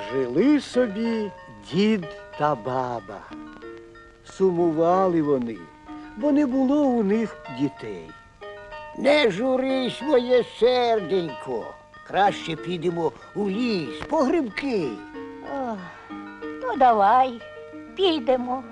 Жили собі дід та баба. Сумували вони, бо не було у них дітей. Не журись, моє серденько. Краще підемо у ліс по грибки. Ох, ну давай, підемо.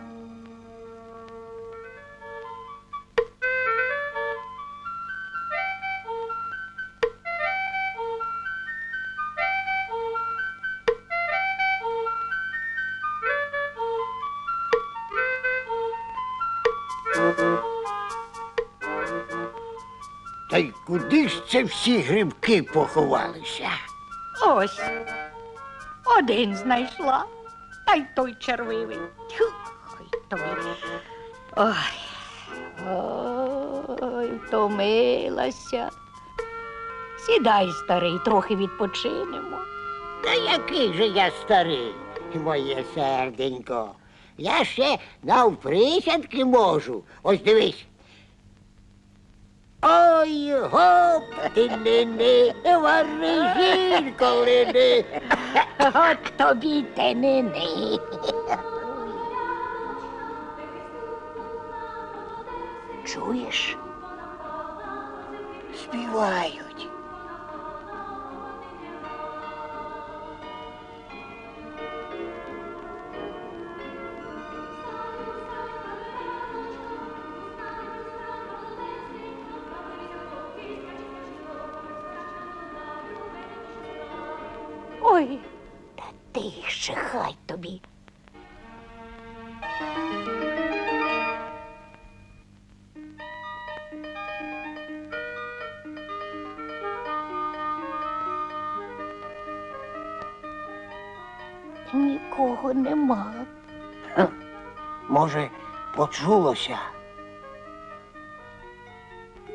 Та й куди ж це всі грибки поховалися? Ось. Один знайшла, та й той червивий. Тьху, ой, тобі. Ой. Ой, втомилася. Сідай, старий, трохи відпочинемо. Та який же я старий, моє серденько. Я ще навприсядки можу. Ось дивись. Ой, гоп, не не варижінко лини. От тобі ти не. Чуєш? Співають. Ой, та тише, хай тобі. Нікого нема. Може, почулося.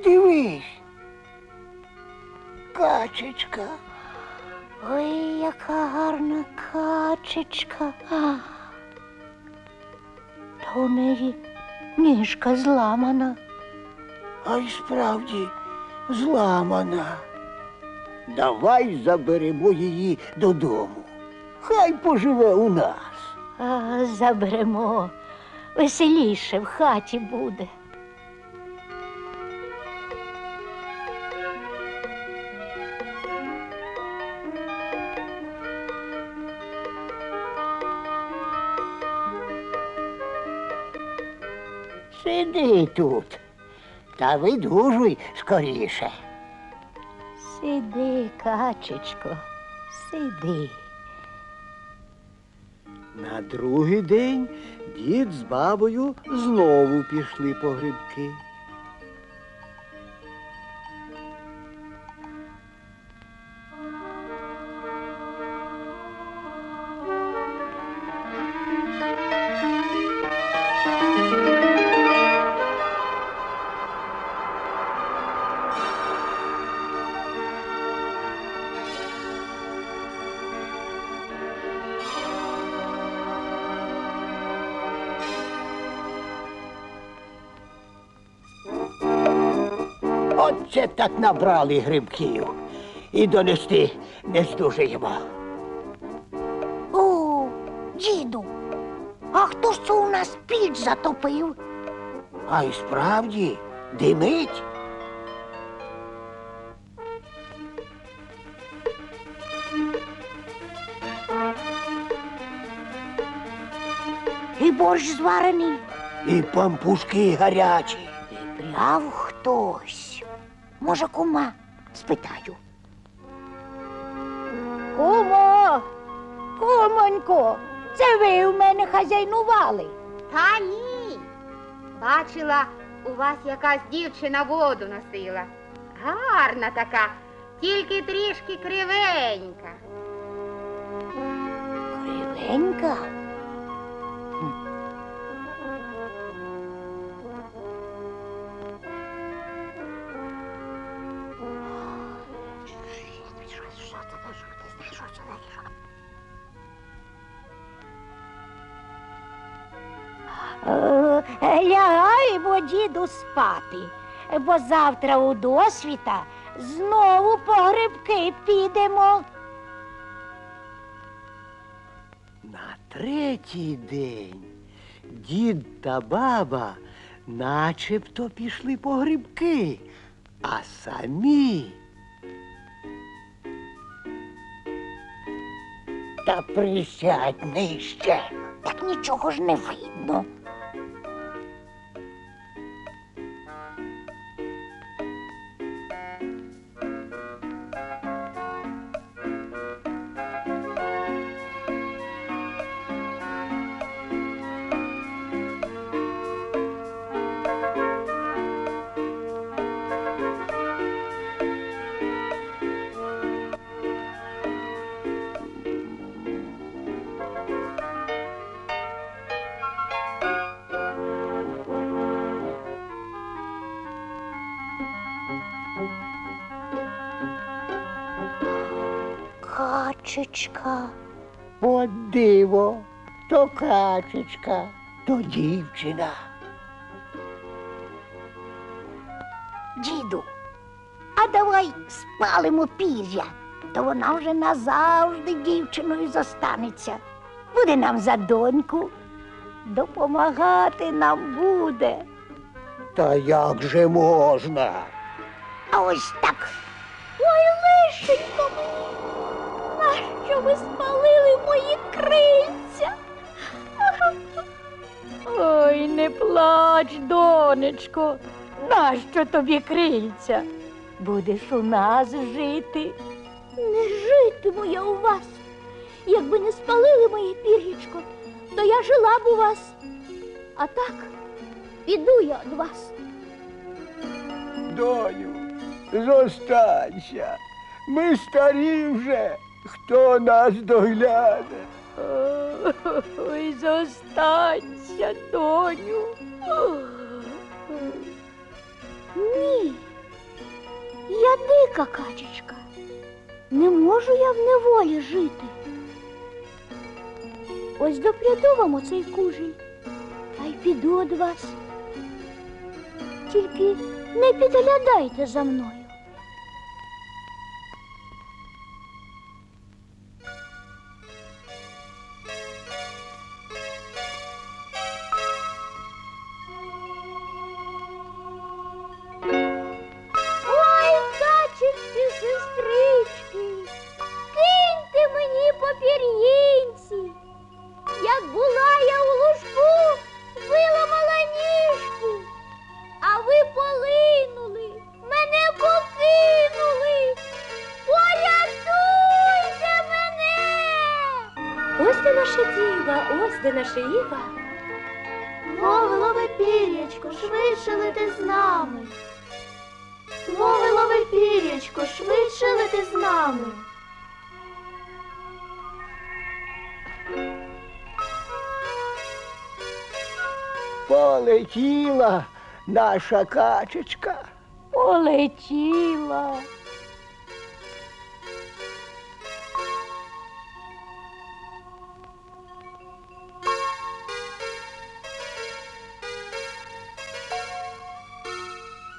Дивись. Качечка. Ой, яка гарна качечка. А, Та у неї ніжка зламана. А й справді зламана. Давай заберемо її додому. Хай поживе у нас. А, заберемо. Веселіше в хаті буде. Сиди тут та видужуй скоріше. Сиди, качечко, сиди. На другий день дід з бабою знову пішли по грибки. Оце так набрали грибків. І донести не здужаємо. О, діду, а хто ж це у нас піч затопив? А й справді димить. І борщ зварений. І пампушки гарячі. І пряв хтось. Може, кума? Спитаю. Кумо, кумонько, це ви у мене хазяйнували. Та ні. Бачила, у вас якась дівчина воду носила. Гарна така, тільки трішки кривенька. Кривенька. Діду, спати, бо завтра у досвіта знову по грибки підемо. На третій день дід та баба начебто пішли по грибки, а самі Та присядь нижче. Так нічого ж не видно. Качечка. От диво, то качечка, то дівчина. Діду, а давай спалимо пір'я, то вона вже назавжди дівчиною зостанеться. Буде нам за доньку, допомагати нам буде. Та як же можна? А ось так. Ой, лишенько мені, нащо ви спалили мої крильця? Ой, не плач, донечко, нащо тобі крильця? Будеш у нас жити. Не житиму я у вас. Якби не спалили моє пір'ячко, то я жила б у вас. А так, піду я від вас. Доню, зостанься. Ми старі вже. Хто нас догляне? Ой, зостанься, доню. Ні. Я дика качечка. Не можу я в неволі жити. Ось допряду вам оцей кужель, та й піду від вас. Тільки не підглядайте за мною. Іва. Лови, лови пір'ячко, швидше лети з нами. Лови, лови пір'ячко, швидше лети з нами. Полетіла наша качечка. Полетіла.